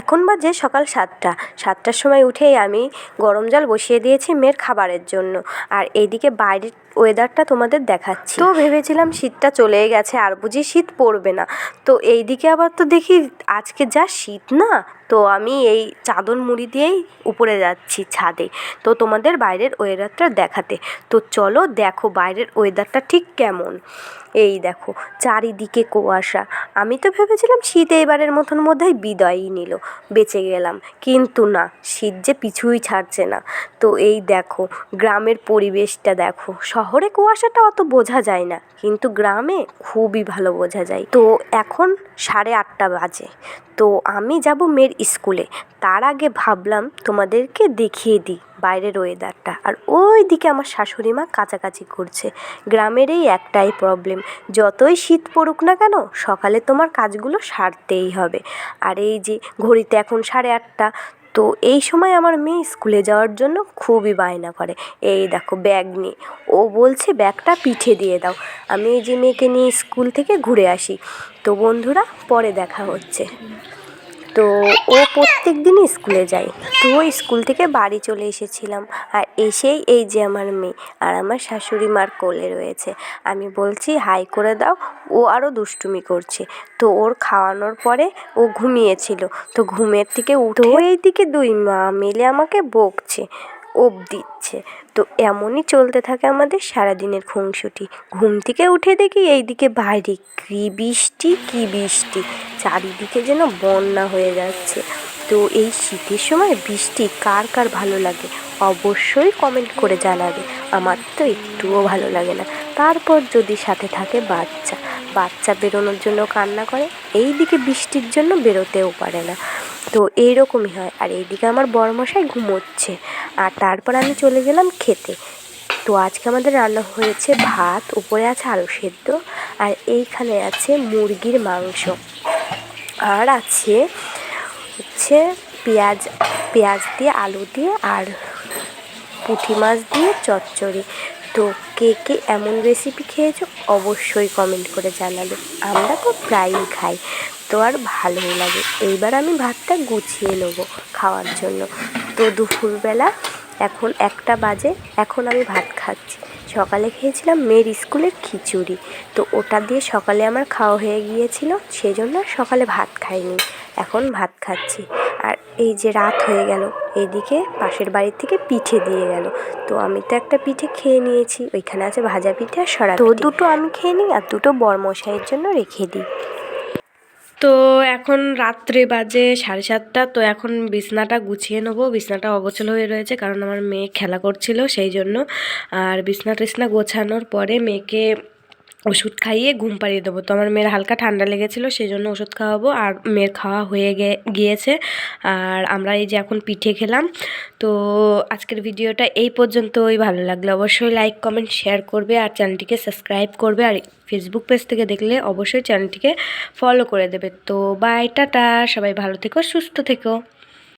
এখন বাজে সকাল সাতটা। সাতটার সময় উঠেই আমি গরম জল বসিয়ে দিয়েছি মেয়ের খাবারের জন্য। আর এইদিকে বাইরের ওয়েদারটা তোমাদের দেখাচ্ছি। তো ভেবেছিলাম শীতটা চলে গেছে, আর বুঝি শীত পড়বে না। তো এইদিকে আবার তো দেখি আজকে যা শীত না, তো আমি এই চাদর মুড়ি দিয়েই উপরে যাচ্ছি ছাদে। তো তোমাদের বাইরের ওয়েদারটা দেখাতে। তো চলো দেখো বাইরের ওয়েদারটা ঠিক কেমন। এই দেখো, চারিদিকে কুয়াশা। আমি তো ভেবেছিলাম শীত এইবারের মতন মধ্যেই বিদায়ই নিল, বেঁচে গেলাম। কিন্তু না, শীত যে পিছুই ছাড়ছে না। তো এই দেখো, গ্রামের পরিবেশটা দেখো। শহরে কুয়াশাটা অত বোঝা যায় না, কিন্তু গ্রামে খুবই ভালো বোঝা যায়। তো এখন সাড়ে আটটা বাজে। তো আমি যাব মেয়ের স্কুলে। তার আগে ভাবলাম তোমাদেরকে দেখিয়ে দিই বাইরের ওয়েদারটা আর ওই দিকে আমার শাশুড়ি মা কাছাকাছি করছে। গ্রামের এই একটাই প্রবলেম যতই শীত পড়ুক না কেন, সকালে তোমার কাজগুলো সারতেই হবে। আর এই যে ঘড়িতে এখন সাড়ে আটটা তো এই সময় আমার মেয়ে স্কুলে যাওয়ার জন্য খুবই বায়না করে। এই দেখো, ব্যাগ নিয়ে। ও বলছে, ব্যাগটা পিঠে দিয়ে দাও। আমি এই যে মেয়েকে নিয়ে স্কুল থেকে ঘুরে আসি। তো বন্ধুরা, পরে দেখা হচ্ছে। তো ও প্রত্যেক দিন স্কুলে যায়। তো স্কুল থেকে বাড়ি চলে এসেছিলাম। আর এসেই এই যে আমার মেয়ে আর আমার শাশুড়ি মার কোলে রয়েছে। আমি বলছি, হাই, করে দাও। ও আরও দুষ্টুমি করছে। তো ওর খাওয়ানোর পরে ও ঘুমিয়েছিল। তো ঘুমের থেকে উঠে এই দিকে দুই মা মিলে আমাকে বকছে, ওপ দিচ্ছে। তো এমনই চলতে থাকে আমাদের সারাদিনের খুনসুটি। ঘুম থেকে উঠে দেখি এইদিকে বাইরে কী বৃষ্টি কী বৃষ্টি। চারিদিকে যেন বন্যা হয়ে যাচ্ছে। তো এই শীতের সময় বৃষ্টি কার কার ভালো লাগে অবশ্যই কমেন্ট করে জানাবে। আমার তো একটুও ভালো লাগে না। তারপর যদি সাথে থাকে বাচ্চা। বাচ্চা বেরোনোর জন্য কান্না করে এই দিকে বৃষ্টির জন্য বেরোতেও পারে না। তো এইরকমই হয়। আর এইদিকে আমার বড়মশাই ঘুমোচ্ছে। আর তারপর আমি চলে গেলাম খেতে। তো আজকে আমাদের রান্না হয়েছে ভাত, উপরে আছে আলু সেদ্ধ, আর এইখানে আছে মুরগির মাংস। আর আছে হচ্ছে পেঁয়াজ পেঁয়াজ দিয়ে আলু দিয়ে আর পুঁটি মাছ দিয়ে চচ্চড়ি। তো কে কে এমন রেসিপি খেয়েছো অবশ্যই কমেন্ট করে জানাবে। আমরা তো প্রায়ই খাই, তো আর ভালোই লাগে। এইবার আমি ভাতটা গুছিয়ে নেব খাওয়ার জন্য। তো দুপুরবেলা এখন একটা বাজে, এখন আমি ভাত খাচ্ছি। সকালে খেয়েছিলাম মেয়ের স্কুলের খিচুড়ি। তো ওটা দিয়ে সকালে আমার খাওয়া হয়ে গিয়েছিল সেই জন্য সকালে ভাত খাইনি। এখন ভাত খাচ্ছি। আর এই যে রাত হয়ে গেল এদিকে পাশের বাড়ির থেকে পিঠে দিয়ে গেল। তো আমি তো একটা পিঠে খেয়ে নিয়েছি ওইখানে আছে ভাজা পিঠে আর সরা তো দুটো আমি খেয়ে নিই আর দুটো বরমশাইয়ের জন্য রেখে দিই। তো এখন রাত্রে বাজে সাড়ে সাতটা, তো এখন বিছনাটা গুছিয়ে নেব। বিছনাটা অগোছল হয়ে রয়েছে কারণ আমার মেয়ে খেলা করছিল সেই জন্য। আর বিছনা টিছনা গোছানোর পরে মেয়েকে ওষুধ খাইয়ে ঘুম পাড়িয়ে দেবো। তো আমার মেয়ের হালকা ঠান্ডা লেগেছিলো সেই জন্য ওষুধ খাওয়াবো আর মেয়ের খাওয়া হয়ে গিয়েছে। আর আমরা এই যে এখন পিঠে খেলাম। তো আজকের ভিডিওটা এই পর্যন্তই। ভালো লাগলে অবশ্যই লাইক কমেন্ট শেয়ার করবে আর চ্যানেলটিকে সাবস্ক্রাইব করবে। আর ফেসবুক পেজ থেকে দেখলে অবশ্যই চ্যানেলটিকে ফলো করে দেবে। তো বাই টাটা। সবাই ভালো থেকো, সুস্থ থেকো।